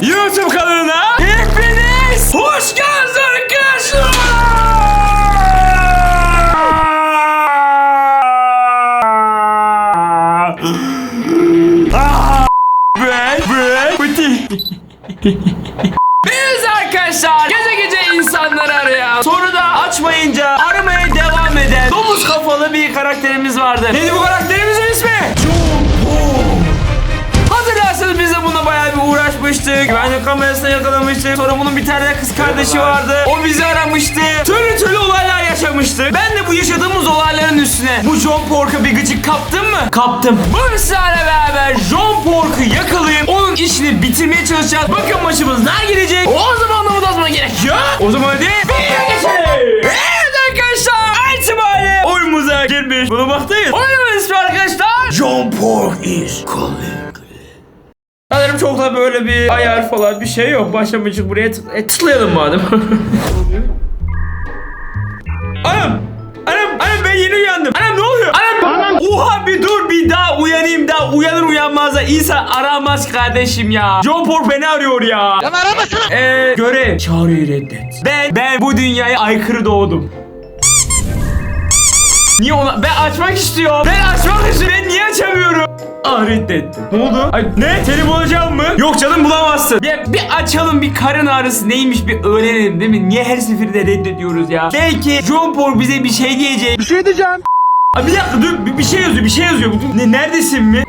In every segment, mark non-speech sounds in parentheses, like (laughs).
geldiniz YouTube kanalına. Hepiniz hoş geldiniz arkadaşlar. Ah, break, bitti. Biz arkadaşlar gece gece insanları arayan soru da açmayınca aramaya devam eden domuz kafalı bir karakterimiz vardı. Neydi bu karakterimizin bir uğraşmıştık. Güvenlik kamerasına yakalamıştık. Sonra bunun bir tane kız kardeşi vardı. O bizi aramıştı. Türlü türlü olaylar yaşamıştık. Ben de bu yaşadığımız olayların üstüne bu John Pork'a bir gıcık kaptım mı? Kaptım. Bu sizlerle beraber John Pork'u yakalayıp onun işini bitirmeye çalışacağız. Bakın maçımız ne gelecek? O zaman da zaman gerekiyor. O zaman hadi bir geçelim. Evet arkadaşlar. İtibariyle oyunumuza girmiş bulunmaktayız. Oyunumuz ismi arkadaşlar. John Pork is calling. Sanırım çok da böyle bir ayar falan bir şey yok. Başlamacık buraya tık e, tıklayalım madem. (laughs) anam! Anam! Anam ben yeni uyandım. Anam ne oluyor? Anam! Oha bir dur bir daha uyanayım da uyanır uyanmaz da insan aramaz kardeşim ya. John Paul beni arıyor ya. Ya aramasana. Eee görev. Çağrıyı reddet. Ben, ben bu dünyaya aykırı doğdum. Niye ona? Ben açmak istiyorum. Ben açmak istiyorum. Ben niye açamıyorum? Aa reddetti. Ne oldu? Ay, ne? Seni bulacağım mı? Yok canım bulamazsın. Bir, bir açalım bir karın ağrısı neymiş bir öğrenelim değil mi? Niye her seferinde reddediyoruz ya? Belki John Paul bize bir şey diyecek. Bir şey diyeceğim. Aa, bir dakika dur bir, bir şey yazıyor bir şey yazıyor. Ne, neredesin mi?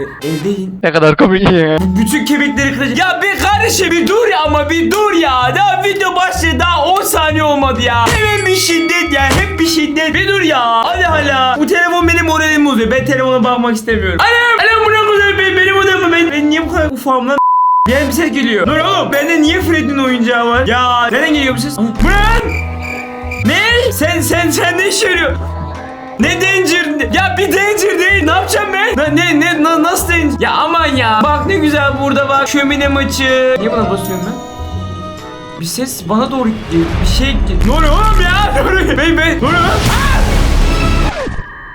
E, evdeyim. Ne kadar komik ya. Bütün kemikleri kıracak. Ya bir kardeşim bir dur ya ama bir dur ya. Daha video başladı daha 10 saniye olmadı ya. Hemen bir şiddet ya hep bir şiddet. Bir dur ya. Hadi hala. Bu telefon benim moralimi bozuyor. Ben telefona bakmak istemiyorum. Anam. Anam bu ne kadar benim, benim odam ben, ben niye bu kadar ufağım lan? Bir bir ses geliyor. Dur oğlum bende niye Fred'in oyuncağı var? Ya nereden geliyor bu ses? Bu ne? Sen sen sen ne işe yarıyor? Ne danger? Ya bir danger değil. Ne yapacağım ben? Ne ne, ne na- nasıl danger? Ya aman ya. Bak ne güzel burada bak. Şömine maçı. Niye buna basıyorum ben? Bir ses bana doğru gidiyor. Bir şey Ne oluyor oğlum ya? (laughs) Ne oluyor? Ben ben. Ne oluyor? Aa!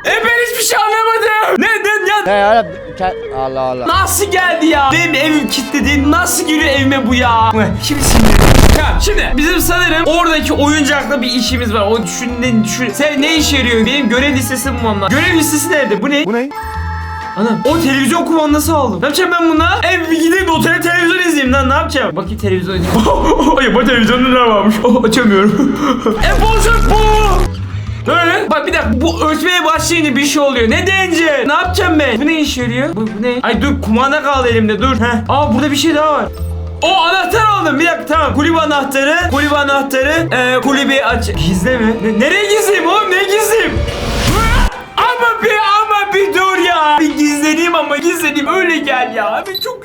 E ben hiçbir şey anlamadım. Ne ne ya? Ne ya? Allah Allah. Nasıl geldi ya? Benim evim kilitli Nasıl giriyor evime bu ya? Şimdi sinirlendim. Ya şimdi bizim sanırım oradaki oyuncakla bir işimiz var. O düşün ne düşün. Sen ne işe yarıyor? Benim görev listesi bulmam lazım. Görev listesi nerede? Bu ne? Bu ne? Anam o televizyon kumandası aldım. Ne yapacağım ben buna? Ev bir gideyim otele televizyon izleyeyim lan ne yapacağım? Bakayım televizyon (laughs) izleyeyim. Ay bu televizyonda ne varmış? Oh, (laughs) açamıyorum. (laughs) e bozuk bu. Böyle. Bak bir dakika bu ölçmeye başlayınca bir şey oluyor. Ne deyince? Ne yapacağım ben? Bu ne işe yarıyor? Bu, bu ne? Ay dur kumanda kaldı elimde dur. Heh. Aa burada bir şey daha var. O anahtar aldım. Bir dakika tamam. Kulübe anahtarı. Kulübe anahtarı. Ee, kulübeyi aç. Gizle mi? Ne- nereye gizleyeyim oğlum? Ne gizleyeyim? Ama bir ama bir dur ya. Bir gizleneyim ama gizleneyim öyle gel ya. Abi çok.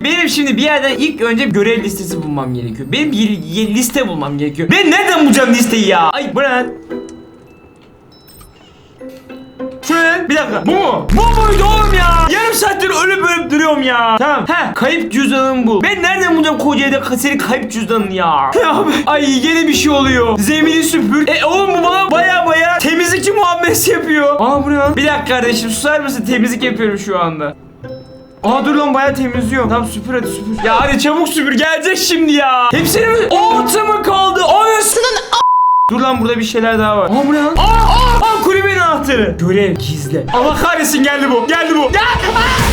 Benim şimdi bir yerden ilk önce görev listesi bulmam gerekiyor. Benim bir, liste bulmam gerekiyor. Ben nereden bulacağım listeyi ya? Ay bu ne lan? Bir dakika. Bu mu? Bu muydu oğlum ya? Yarım saattir ölüp ölüp duruyorum ya. Tamam. He. Kayıp cüzdanım bu. Ben nereden bulacağım koca evde senin kayıp cüzdanını ya? (laughs) Ay yine bir şey oluyor. Zemini süpür. E oğlum bu bana baya baya temizlikçi muamelesi yapıyor. Aa bu ne lan? Bir dakika kardeşim susar mısın? Temizlik yapıyorum şu anda. Aa dur lan bayağı temizliyorum. Tamam süpür hadi süpür. Ya hadi çabuk süpür gelecek şimdi ya. Hepsini mi? Altı mı kaldı? Anasının Dur lan burada bir şeyler daha var. Aa bu ne lan? Aa, aa, aa kulübenin anahtarı. Görev gizle. Allah kahretsin geldi bu. Geldi bu. Gel. Aa!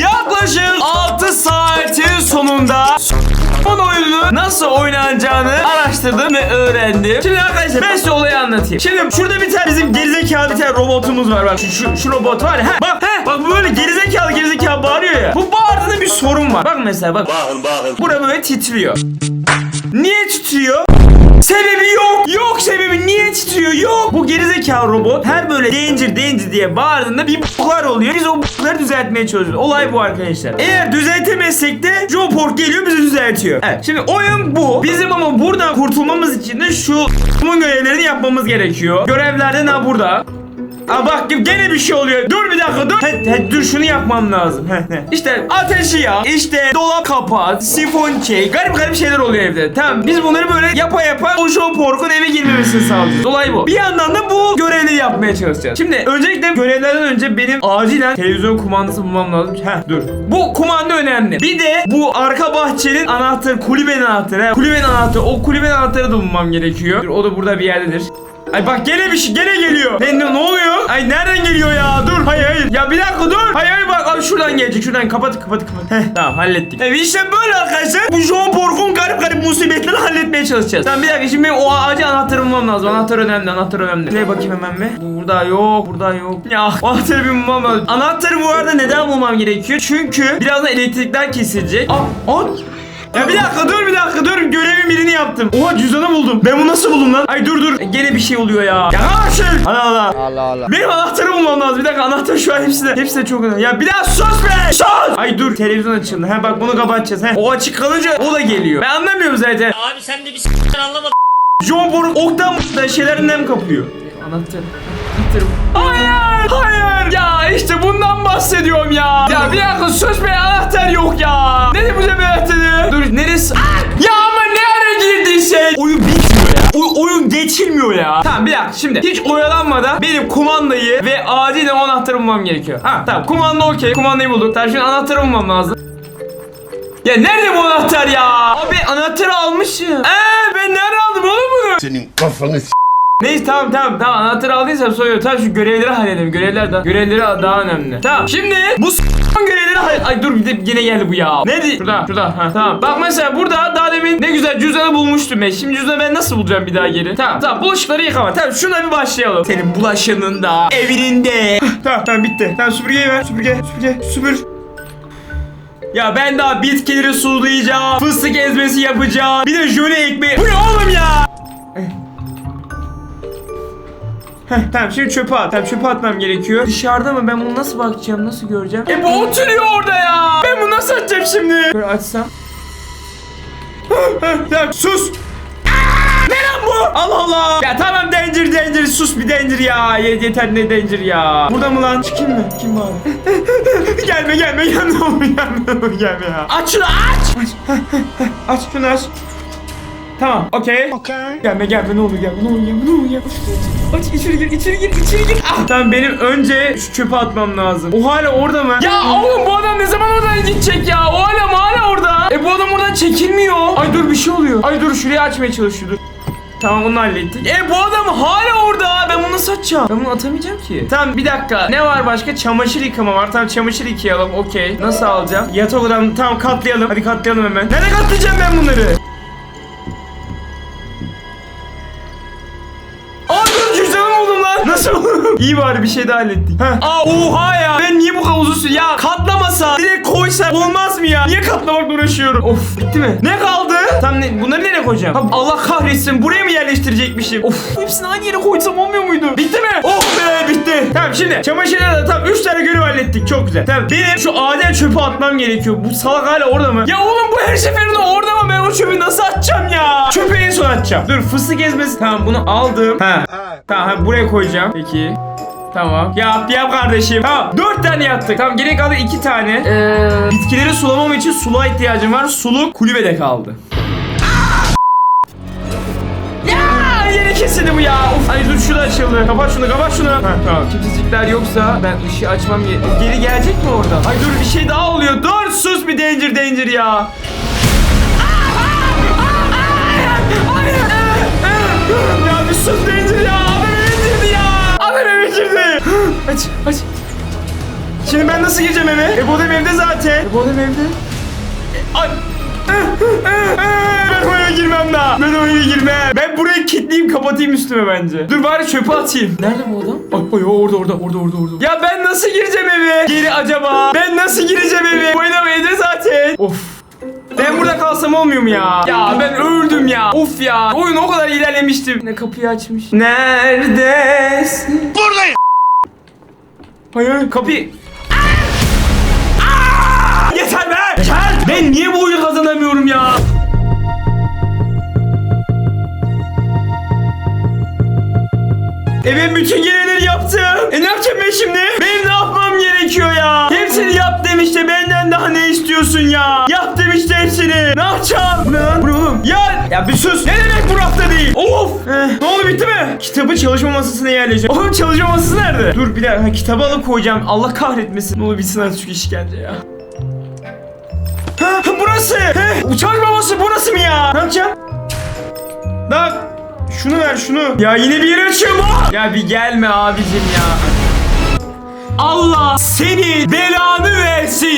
Yaklaşık 6 saatin sonunda son oyunu nasıl oynanacağını araştırdım ve öğrendim. Şimdi arkadaşlar ben size olayı anlatayım. Şimdi şurada bir tane bizim gerizekalı bir tane robotumuz var bak şu, şu, şu robot var ya. Heh, bak he, bak bu böyle gerizekalı gerizekalı bağırıyor ya. Bu bağırdığında bir sorun var. Bak mesela bak. Bakın bakın. Bura böyle titriyor. Niye titriyor? Sebebi yok. Yok sebebi niye titriyor? Yok. Bu gerizekalı robot her böyle danger danger diye bağırdığında bir buklar oluyor. Biz o bukları düzeltmeye çalışıyoruz. Olay bu arkadaşlar. Eğer düzeltemezsek de Joe Pork geliyor bizi düzeltiyor. Evet. Şimdi oyun bu. Bizim ama buradan kurtulmamız için de şu (laughs) bunun görevlerini yapmamız gerekiyor. Görevlerden ha burada. Aa bak gene bir şey oluyor. Dur bir dakika dur. He, he, dur şunu yapmam lazım. İşte ateşi ya. İşte dolap kapat. Sifon çek. Garip garip şeyler oluyor evde. Tamam biz bunları böyle yapa yapa o John Pork'un eve girmemesini sağlayacağız. Olay bu. Bir yandan da bu görevleri yapmaya çalışacağız. Şimdi öncelikle görevlerden önce benim acilen televizyon kumandası bulmam lazım. Heh dur. Bu kumanda önemli. Bir de bu arka bahçenin anahtarı, kulübenin anahtarı. He. Kulübenin anahtarı. O kulübenin anahtarı da bulmam gerekiyor. Dur, o da burada bir yerdedir. Ay bak gene bir şey gene geliyor. Ne, ne, ne oluyor? Ay nereden geliyor ya? Dur. Hayır hayır. Ya bir dakika dur. Hayır hayır bak abi şuradan gelecek. Şuradan kapat kapat kapat. Heh, tamam hallettik. Evet işte böyle arkadaşlar. Bu John Pork'un garip garip musibetleri halletmeye çalışacağız. Tamam bir dakika şimdi benim o acil anahtarı bulmam lazım. Anahtar önemli. Anahtar önemli. Şuraya bakayım hemen bir. Burada yok. Burada yok. Ya (laughs) anahtarı bir bulmam lazım. Anahtarı bu arada neden bulmam gerekiyor? Çünkü birazdan elektrikler kesilecek. Aa, aa. Ya bir dakika dur bir dakika dur görevin birini yaptım. Oha cüzdanı buldum. Ben bunu nasıl buldum lan? Ay dur dur. Gene bir şey oluyor ya. Ya aşır. Allah Allah. Allah Allah. Benim anahtarı bulmam lazım. Bir dakika anahtar şu an hepsi de. Hepsi de çok önemli. Ya bir daha sus be. Sus. Ay dur televizyon açıldı. Ha bak bunu kapatacağız. Ha. O açık kalınca o da geliyor. Ben anlamıyorum zaten. Abi sen de bir s***den anlamadın. John Boruk oktan da şeylerinden mi kapıyor? Anahtar. Anahtarım. Hayır. Hayır. Ya işte bundan bahsediyorum ya. Ya bir dakika sus be anahtar yok ya. Ne bu bir dakika şimdi. Hiç oyalanmadan benim kumandayı ve acilen o anahtarı bulmam gerekiyor. Ha tamam kumanda okey. Kumandayı bulduk. Tamam şimdi anahtarı bulmam lazım. Ya nerede bu anahtar ya? Abi anahtarı almışım. Eee ben nerede aldım oğlum bunu? Senin kafanı s- Neyse tamam tamam tamam anahtarı aldıysam soruyorum. Tamam şu görevleri halledelim. Görevler daha görevleri daha önemli. Tamam şimdi bu s- görevleri hall- Ay dur bir de yine geldi bu ya. Nerede? Şurada şurada. Ha, tamam. Bak mesela burada daha demin ne güzel cüzdanı bulmuştum ben. Şimdi cüzdanı ben nasıl bulacağım bir daha geri? Tamam tamam bulaşıkları yıkama. Tamam şuna bir başlayalım. Senin bulaşığının da evinin de. tamam tamam bitti. Tamam süpürgeyi ver. Süpürge süpürge süpür. Ya ben daha bitkileri sulayacağım. Fıstık ezmesi yapacağım. Bir de jöle ekmeği. Bu ne oğlum ya? Heh, tamam şimdi çöpe at. Tamam çöpe atmam gerekiyor. Dışarıda mı? Ben bunu nasıl bakacağım? Nasıl göreceğim? E bu oturuyor orada ya. Ben bunu nasıl açacağım şimdi? Böyle açsam. Tamam sus. Ne lan bu? Allah Allah. Ya tamam danger danger sus bir danger ya. Ye- Yeter ne danger ya. Burada mı lan? Kim mi? Kim var? gelme gelme gelme gelme gelme ya. Aç şunu aç. Aç. aç şunu aç. Tamam, okey. Okey. Gelme gelme ne olur gelme ne olur gelme ne olur gelme. Aç içeri gir içeri gir içeri gir. Ah. Tamam benim önce şu çöpe atmam lazım. O hala orada mı? Ya oğlum bu adam ne zaman oradan gidecek ya? O hala mı hala orada? E bu adam oradan çekilmiyor. Ay dur bir şey oluyor. Ay dur şurayı açmaya çalışıyor dur. Tamam onu hallettik. E bu adam hala orada. Ben bunu nasıl açacağım? Ben bunu atamayacağım ki. Tamam bir dakika. Ne var başka? Çamaşır yıkama var. Tamam çamaşır yıkayalım. Okey. Nasıl alacağım? Yatak odam. Tamam katlayalım. Hadi katlayalım hemen. Nereye katlayacağım ben bunları? İyi bari bir şey daha hallettik. Heh. Aa oha ya. Ben niye bu süre... Ya katlamasa direkt koysa olmaz mı ya? Niye katlamakla uğraşıyorum? Of bitti mi? Ne kaldı? Tam ne? Bunları nereye koyacağım? Ha, Allah kahretsin. Buraya mı yerleştirecekmişim? Of hepsini aynı yere koysam olmuyor muydu? Bitti mi? Oh be bitti. Tamam şimdi çamaşırları da tam 3 tane görev hallettik. Çok güzel. Tamam benim şu adem çöpü atmam gerekiyor. Bu salak hala orada mı? Ya oğlum bu her seferinde orada mı? Ben o çöpü nasıl atacağım ya? Çöpü atacağım. Dur fıstık ezmesi. Tamam bunu aldım. Ha. Tamam ha, buraya koyacağım. Peki. Tamam. Yap yap kardeşim. Tamam. Dört tane yaptık. Tamam gerek kaldı iki tane. Ee, bitkileri sulamam için suluğa ihtiyacım var. Suluk kulübede kaldı. Ya yeni kesildi bu ya. Of. Ay dur şu da açıldı. Kapat şunu kapat şunu. Ha, tamam. Kimsecikler yoksa ben ışığı açmam ge- Geri gelecek mi oradan? Ay dur bir şey daha oluyor. Dur sus bir danger danger ya. Ya bir sus danger ya. Adam girdi ya. Adam girdi. aç aç. Şimdi ben nasıl gireceğim eve? E bu adam evde zaten. E bu adam evde. E, Ay. Ben o eve girmem daha. Ben o eve girmem. Ben burayı kilitleyeyim kapatayım üstüme bence. Dur bari çöpe atayım. Nerede bu adam? Ay, ay orada orada orada orada orada. Ya ben nasıl gireceğim eve? Geri acaba? Ben nasıl gireceğim eve? Bu adam evde zaten. Of. Kalsam olmuyor mu ya? Ya ben öldüm ya. Of ya. Oyun o kadar ilerlemiştim. Ne kapıyı açmış. Neredesin? Buradayım. Hayır kapıyı. Aa! Yeter be! Yeter! Ben niye bu oyunu kazanamıyorum ya? E ben bütün görevleri yaptım. E ne yapacağım ben şimdi? Benim ne yapmam gerekiyor ya? Hepsini yaptım işte benden daha ne istiyorsun ya? Yaptım işte hepsini. Ne yapacağım? Ne lan? Bu ne? Ya, ya bir sus. Ne demek bu değil? Of. Eh, ne oldu bitti mi? Kitabı çalışma masasına yerleştireceğim. Oğlum çalışma masası nerede? Dur bir dakika. Kitabı alıp koyacağım. Allah kahretmesin. Ne olur bitsin artık şu işkence ya. Ha, burası. He, uçak babası burası mı ya? Ne yapacağım? Bak. Şunu ver şunu. Ya yine bir yere açıyorum ha. Ya bir gelme abicim ya. Allah seni belanı versin.